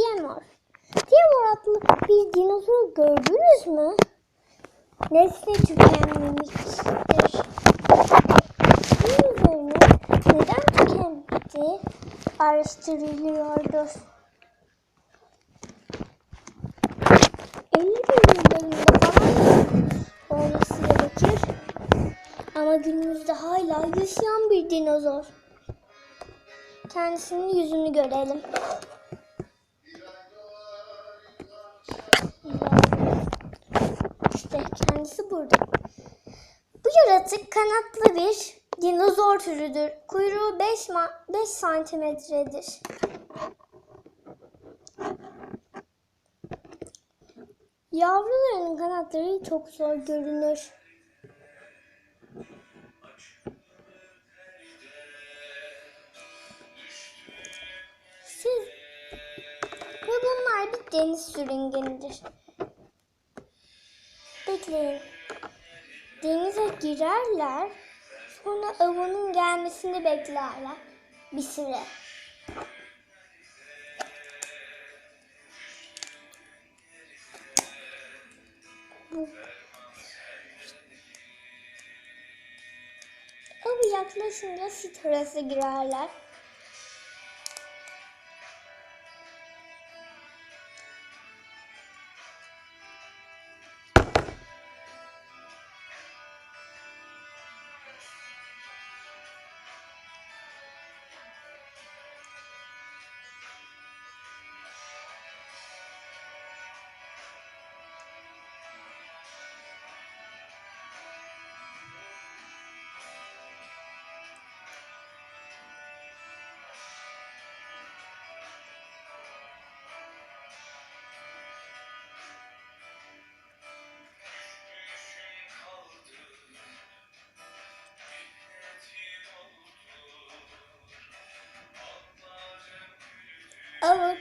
Tiamor. Tiamor adlı bir dinozor gördünüz mü? Nesli tükenmemiştir. Bunun üzerine neden tükendi araştırılıyordur. 50 bin yıllarında falan olması gerekir. Ama günümüzde hala yaşayan bir dinozor. Kendisinin yüzünü görelim. Yaratık kanatlı bir dinozor türüdür. Kuyruğu 5 5 santimetredir. Yavrularının kanatları çok zor görünür. Siz ve bunlar bir deniz sürüngenidir. Bekleyin. Denize girerler. Sonra avının gelmesini beklerler. Bir süre. Bu Avı yaklaşınca sit arası girerler.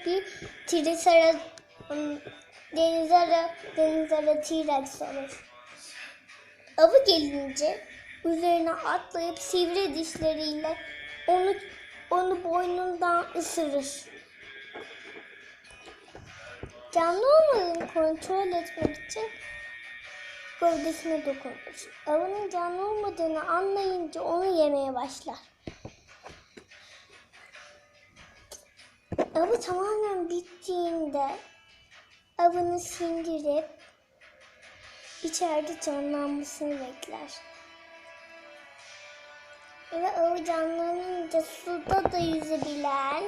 Bir deniz ara deniz T-Rex. Avı gelince üzerine atlayıp sivri dişleriyle onu onu boynundan ısırır. Canlı olmadığını kontrol etmek için gövdesine dokunur. Avının canlı olmadığını anlayınca onu yemeye başlar. Avı tamamen bittiğinde avını sindirip içeride canlanmasını bekler. Ve avı canlanınca suda da yüzebilen,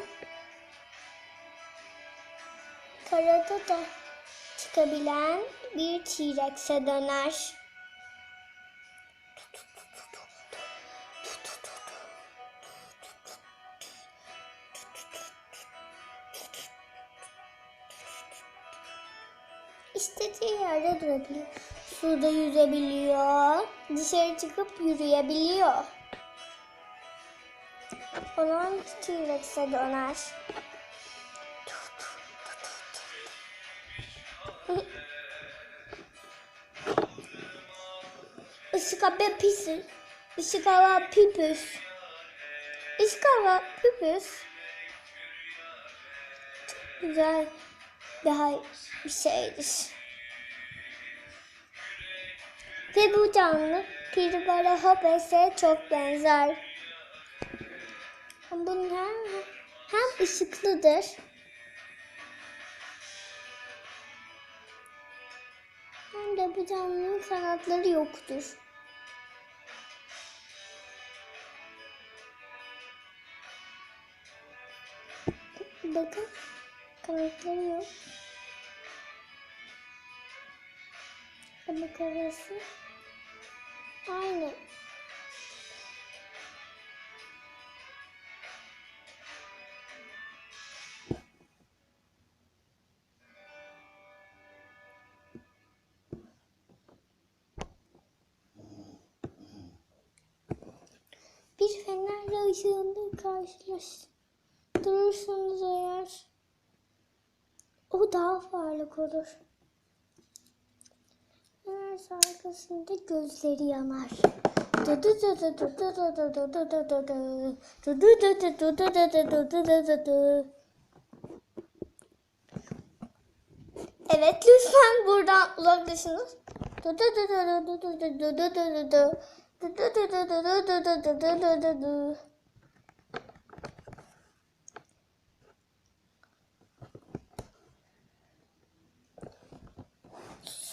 karada da çıkabilen bir T-Rex'e döner. İstediği yerde durabiliyor. Suda yüzebiliyor. Dışarı çıkıp yürüyebiliyor. Onun T-Rex'e döner. Işık hava pisi. Işık hava pipüs. Işık hava pipüs. Çok güzel daha bir şeydir. Ve bu canlı Piribara Hopes'e çok benzer. Bunlar hem ışıklıdır hem de bu canlının kanatları yoktur. Bakın yok. Ama kafası aynı. Bir fenerle ışığında karşılaştırırsanız eğer o daha parlak olur. Fener arkasında gözleri yanar. Evet lütfen buradan uzaklaşınız.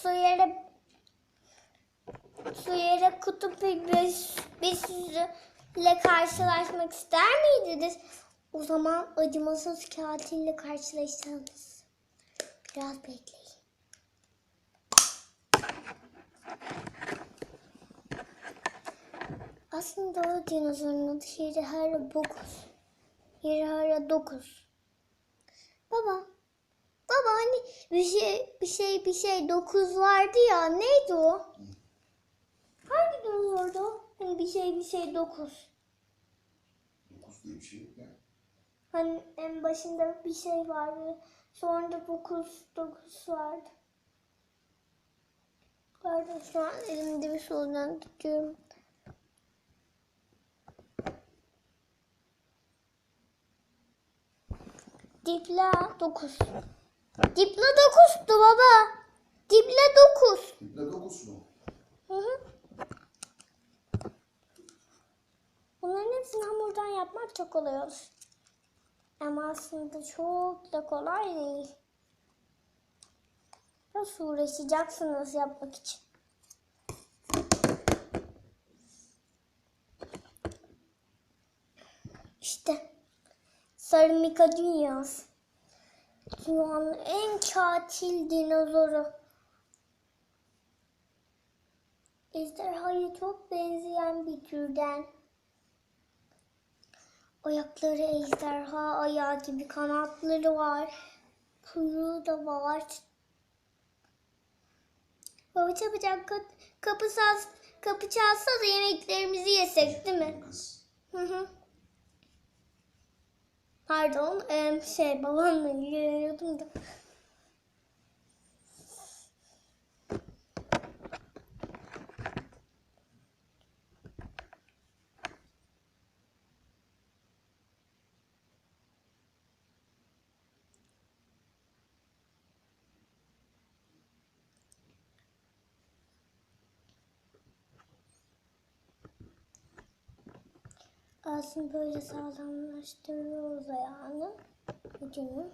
Su yere su yere kutup bir, bir, sürüyle karşılaşmak ister miydiniz? O zaman acımasız katille karşılaşsanız. Biraz bekleyin. Aslında o dinozorun adı Şirihara Bokus. Şirihara Dokuz. Baba. Baba hani bir şey bir şey bir şey dokuz vardı ya neydi o? Hangi dokuz dinozordu? Hani bir şey bir şey dokuz. Dokuz diye bir şey yok yani. Hani en başında bir şey vardı. Sonra da dokuz, dokuz vardı. Pardon şu an elimde bir sorudan tutuyorum. Dipla 9. Diple dokuzdu baba. Diple dokuz. Diple dokuz mu? Hı hı. Bunların hepsini hamurdan yapmak çok kolay olur. Ama aslında çok da kolay değil. Nasıl uğraşacaksınız yapmak için? İşte. Sarı Mika Dünyası. Dünyanın en katil dinozoru. Ejderhaya çok benzeyen bir türden. Ayakları ejderha ayağı gibi kanatları var. Kuyruğu da var. Baba çabucak ka- kapı, sas, kapı çalsa da yemeklerimizi yesek değil mi? Hı hı. Pardon, şey babamla ilgileniyordum da. Aslında böyle sağlamlaştırıyoruz ayağını, ucunu.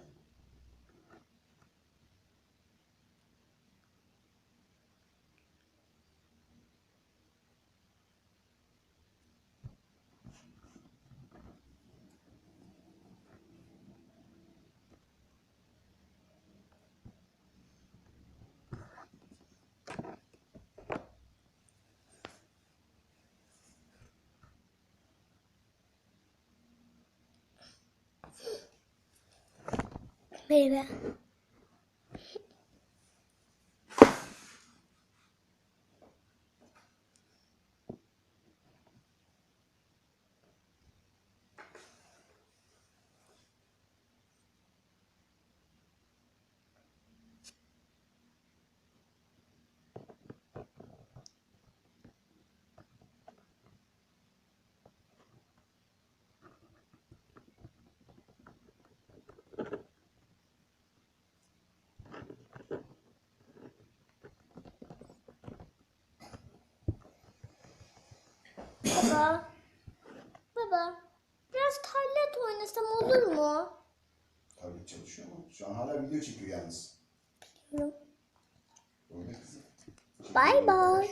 妹妹。Baba. Baba. Biraz tablet oynasam olur mu? Tablet çalışıyor mu? Şu an hala video çekiyor yalnız. Bilmiyorum. Oyna kızım. Bye bye.